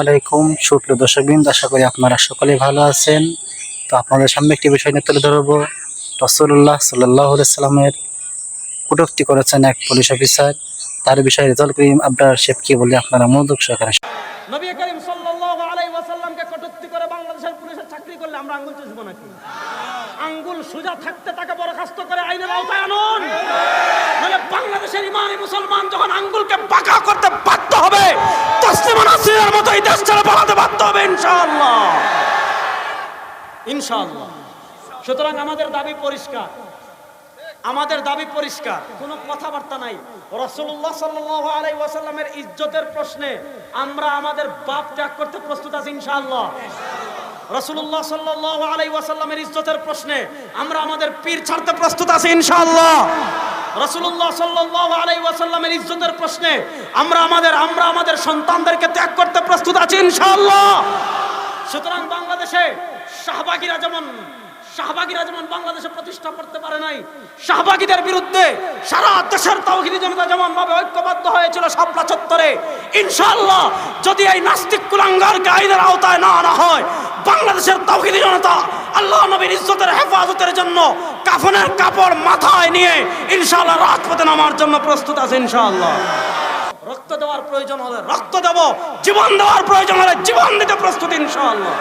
আলাইকুম, সুপ্রিয় দর্শকবৃন্দ, আশা করি আপনারা সকলে ভালো আছেন। তো আপনাদের সামনে একটি বিষয় নিয়ে তুলে ধরবো। রসুল্লাহ সাল্লাহ সাল্লামের কটূক্তি করেছেন এক পুলিশ অফিসার। তার বিষয়ে রেজাল করিম আবরার শেখ কি বলে আপনারা মনোযোগ সহকারে আঙ্গুল সোজা থাকতে তাকে বরখাস্ত করে আইনের আওতায় আনুন। আমাদের দাবি পরিষ্কার। কোনো কথাবার্তা নাই। রসুল্লাহ ওয়াসাল্লামের ইজ্জতের প্রশ্নে আমরা আমাদের বাপ ত্যাগ করতে প্রস্তুত আছি, ইনশাআল্লাহ। রসুল্লাহ ওয়াসাল্লামের ইজ্জতের প্রশ্নে আমরা আমাদের পীর ছাড়তে প্রস্তুত আছি, ইনশাআল্লাহ। রসুল্লাহ সাল্লাল্লাহু আলাইহি ওয়াসাল্লামের ইজ্জতের প্রশ্নে আমরা আমাদের আমরা আমাদের সন্তানদেরকে ত্যাগ করতে প্রস্তুত আছি, ইনশাআল্লাহ। সুতরাং বাংলাদেশে শাহবাগীরা যেমন শাহবাগীরা যেমন বাংলাদেশে প্রতিষ্ঠা করতে পারে নাই, শাহবাগীদের বিরুদ্ধে সারা দেশের তাওহিদি জনতা যেমন ভাবে ঐক্যবদ্ধ হয়েছিল শাপলা চত্বরে, ইনশাআল্লাহ যদি এই নাস্তিক কুলাঙ্গারকে আইনের আওতায় না আনা হয়, বাংলাদেশের তাওহিদি জনতা আল্লাহ নবীর ইজ্জতের হেফাজতের জন্য কাফনের কাপড় মাথায় নিয়ে ইনশাআল্লাহ রাজপথে নামার জন্য প্রস্তুত আছে ইনশাআল্লাহ। রক্ত দেওয়ার প্রয়োজন হলে রক্ত দেব, জীবন দেওয়ার প্রয়োজন হলে জীবন দিতে প্রস্তুত ইনশাআল্লাহ।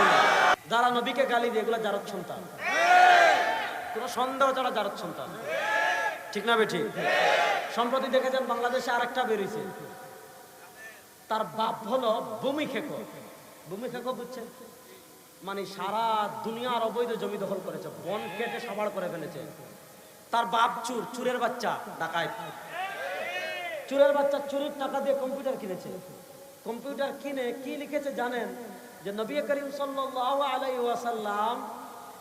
যারা নবীকে গালি দিয়ে এগুলো জারত সন্তান। কোনো সন্দেহ যারা জারত সন্তান। ঠিক না বেঠি? সম্প্রতি দেখেছেন বাংলাদেশে আরেকটা বেরিয়েছে। তার বাপ হলো ভূমি খেকো। ভূমি খেকো বুঝছেন? মানে সারা দুনিয়ার অবৈধ জমি দখল করেছে। বন কেটে সাবাড় করে ফেলেছে। তার বাপ চুর, চুরের বাচ্চা ডাকায়। চুরের বাচ্চা চুরির টাকা দিয়ে কম্পিউটার কিনেছে। কম্পিউটার কিনে কি লিখেছে জানেন? যে নবী করিম সাল্লাল্লাহু আলাইহি ওয়াসাল্লাম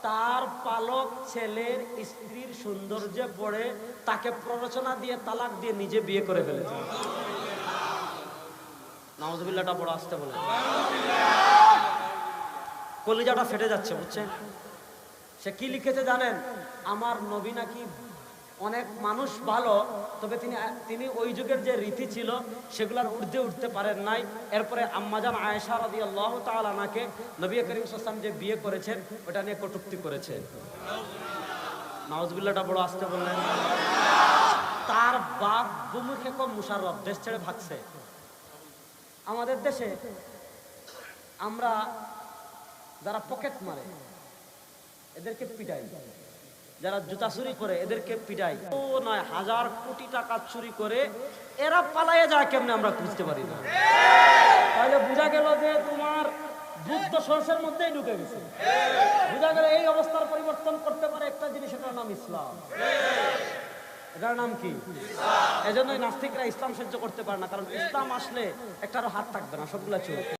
তার পালক ছেলের স্ত্রীর সৌন্দর্যে পড়ে তাকে প্ররোচনা দিয়ে তালাক দিয়ে নিজে বিয়ে করে ফেলেছে। নাউজুবিল্লাহটা বড় আসতে বলে। কলিজাটা ফেটে যাচ্ছে, বুঝছেন? সে কি লিখেছে জানেন? আমার নবী নাকি অনেক মানুষ ভালো, তবে তিনি তিনি ওই যুগের যে রীতি ছিল, সেগুলোর ঊর্ধ্বে উঠতে পারেন নাই। এরপরে আম্মাজান আয়েশা রাদি আল্লাহ তালাকে নবী করিম সাল্লাম যে বিয়ে করেছেন, ওটা নিয়ে কটুক্তি করেছে। নওয়াজবিল্লাটা বড় আসতে বললেন। তার বাপ বুমুখে কম মুশাররফ, দেশ ছেড়ে ভাগছে। আমাদের দেশে আমরা যারা পকেট মারে, এদেরকে পিটাই। যারা জুতা চুরি করে, এদেরকে পিটাই। ও নয়, হাজার কোটি টাকা চুরি করে, এরা পালাইয়ে যায়, কেমনে আমরা বুঝতে পারি না? তাহলে বোঝা গেল যে তোমার মধ্যেই ঢুকে গেছে। বোঝা গেল এই অবস্থার পরিবর্তন করতে পারে একটা জিনিস, এটার নাম ইসলাম। এটার নাম কি? এজন্যই নাস্তিকরা ইসলাম সহ্য করতে পারে না, কারণ ইসলাম আসলে একটারও হাত থাকবে না, সবগুলা চোখ